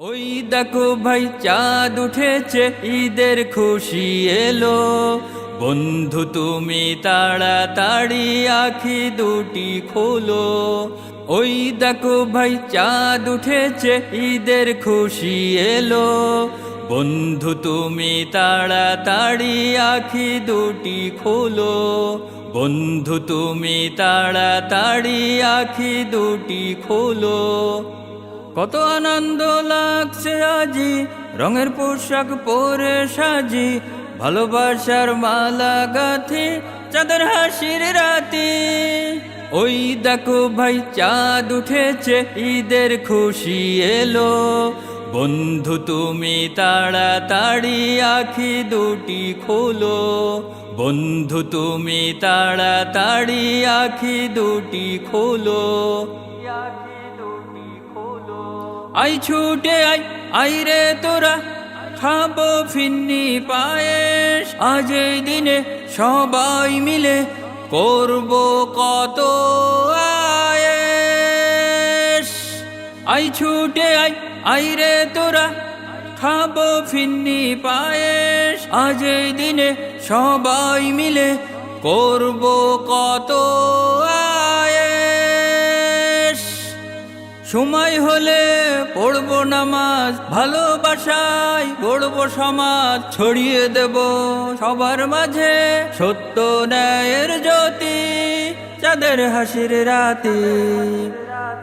ওই দেখো ভাই, চাঁদ উঠেছে, ঈদের খুশি এলো। বন্ধু, তুমি তাড়াতাড়ি আখি দুটি খোলো। ওই দেখো ভাই, চাঁদ উঠেছে, ঈদের খুশি এলো। বন্ধু, তুমি তাড়াতাড়ি আখি দুটি খোলো। বন্ধু, তুমি তাড়াতাড়ি আখি দুটি খোলো। কত আনন্দ লাগছে আজি, রঙের পোশাক পরে সাজি, ভালোবাসার মালা গাথি, চাঁদের হাসির রাতি। ওই দেখো ভাই, চাঁদ উঠেছে, ঈদের খুশি এলো। বন্ধু তুমি তাড়াতাড়ি আখি দুটি খোলো। বন্ধু তুমি তাড়াতাড়ি আখি দুটি খোলো। আই ছুটে আই আই রে তোরা, খাব ফিন্নি পায়েস। আজ এই দিনে সবাই মিলে করব কত আয়েস। আই ছুটে আই আই রে তোরা, খাব ফিন্নি পায়েস। আজ এই দিনে সবাই মিলে করব কত সময় হলে পড়ব নামাজ, ভালোবাসায় গড়বো সমাজ, ছড়িয়ে দেব সবার মাঝে সত্য ন্যায়ের জ্যোতি, চাঁদের হাসির রাতে।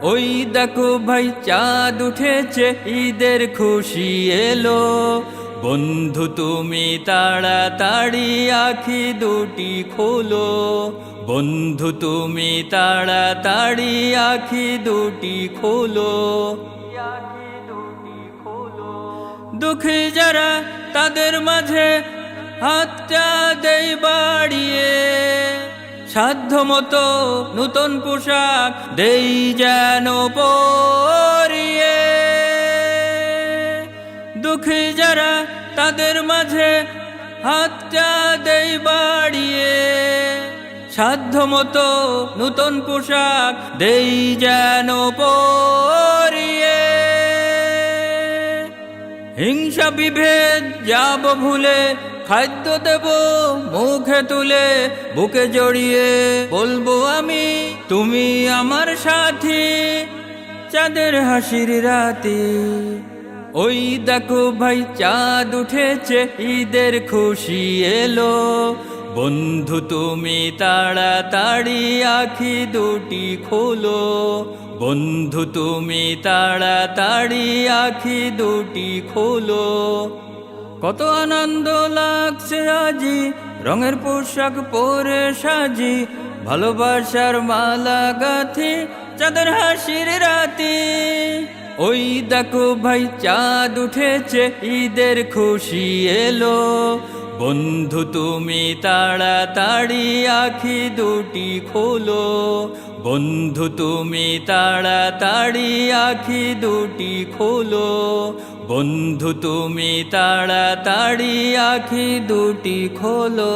ওই দেখো ভাই, চাঁদ উঠেছে, ঈদের খুশি এলো। বন্ধু তুমি তাড়াতাড়ি আখি দুটি খোলো। বন্ধু, তুমি তাড়াতাড়ি আখি দুটি খোলো। দুঃখী যারা তাদের মাঝে হাতটা দেই বাড়িয়ে সাধ্য মতো নূতন পোশাক দেই যেন পরিয়ে। দুঃখী যারা তাদের মাঝে হাতটা দেই বাড়িয়ে সাধ্য মতো নূতন পোশাক দেই যেন পরিয়ে। হিংসা বিভেদ যাব ভুলে, খাদ্য দেব মুখে তুলে, বুকে জড়িয়ে বলব আমি, তুমি আমার সাথী। চাঁদের হাসির রাতে, ওই দেখো ভাই, চাঁদ উঠেছে, ঈদের খুশি এলো। বন্ধু, তুমি তাড়াতাড়ি আখি দুটি খোলো। বন্ধু, তুমি তাড়াতাড়ি আখি দুটি খোলো। কত আনন্দ লাগছে আজি, রঙের পোশাক পরে সাজি, ভালোবাসার মালা গাথি, চাঁদের হাসির রাতি। ওই দেখো ভাই, চাঁদ উঠেছে, ঈদের খুশি এলো। বন্ধু, তুমি তাড়াতাড়ি আখি দুটি খোলো। বন্ধু, তুমি তাড়াতাড়ি আখি দুটি খোলো। বন্ধু, তুমি তাড়াতাড়ি আখি দুটি খোলো।